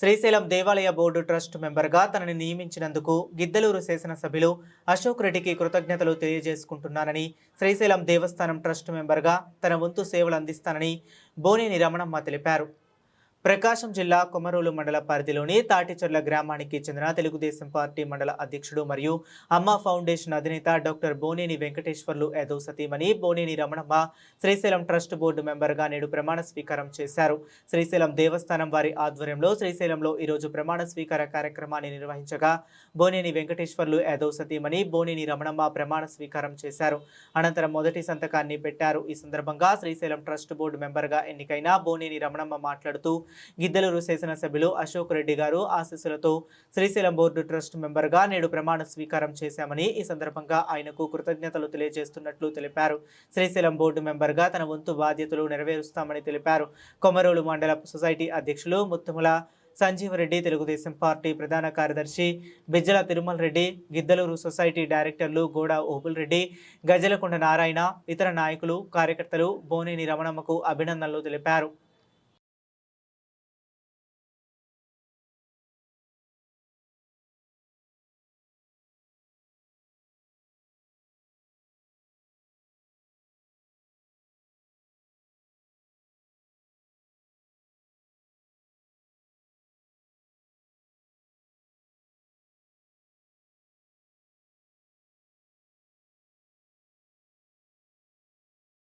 శ్రీశైలం దేవాలయ board trust మెంబర్గా తనని నియమించినందుకు గిద్దలూరు శాసనసభ్యులు అశోక్ రెడ్డికి కృతజ్ఞతలు తెలియజేసుకుంటున్నానని శ్రీశైలం దేవస్థానం ట్రస్ట్ మెంబర్గా తన వంతు సేవలు అందిస్తానని బోనేని రమణమ్మ తెలిపారు. ప్రకాశం జిల్లా కొమరోలు మండల పరిధిలోని తాటిచెర్ల గ్రామానికి చెందిన తెలుగుదేశం పార్టీ మండల అధ్యక్షుడు మరియు అమ్మ ఫౌండేషన్ అధినేత డాక్టర్ బోనేని వెంకటేశ్వర్లు యాదవ్ సతీమణి బోనేని రమణమ్మ శ్రీశైలం ట్రస్ట్ బోర్డు మెంబర్గా నేడు ప్రమాణ స్వీకారం చేశారు. శ్రీశైలం దేవస్థానం వారి ఆధ్వర్యంలో శ్రీశైలంలో ఈరోజు ప్రమాణ స్వీకార కార్యక్రమాన్ని నిర్వహించగా బోనేని వెంకటేశ్వర్లు యాదవ్ సతీమణి బోనేని రమణమ్మ ప్రమాణ స్వీకారం చేశారు. అనంతరం మొదటి సంతకాన్ని పెట్టారు. ఈ సందర్భంగా శ్రీశైలం ట్రస్ట్ బోర్డు మెంబర్గా ఎన్నికైన బోనేని రమణమ్మ మాట్లాడుతూ గిద్దలూరు శాసనసభ్యులు అశోక్ రెడ్డి గారు ఆశీస్సులతో శ్రీశైలం బోర్డు ట్రస్ట్ మెంబర్గా నేడు ప్రమాణ స్వీకారం చేశామని ఈ సందర్భంగా ఆయనకు కృతజ్ఞతలు తెలియజేస్తున్నట్లు తెలిపారు. శ్రీశైలం బోర్డు మెంబర్గా తన వంతు బాధ్యతలు నెరవేరుస్తామని తెలిపారు. కొమరోలు మండల సొసైటీ అధ్యక్షులు ముత్తుముల సంజీవరెడ్డి తెలుగుదేశం పార్టీ ప్రధాన కార్యదర్శి బిజ్జల తిరుమల రెడ్డి గిద్దలూరు సొసైటీ డైరెక్టర్లు గోడ ఓపుల్ రెడ్డి గజలకొండ నారాయణ ఇతర నాయకులు కార్యకర్తలు బోనేని రమణమ్మకు అభినందనలు తెలిపారు.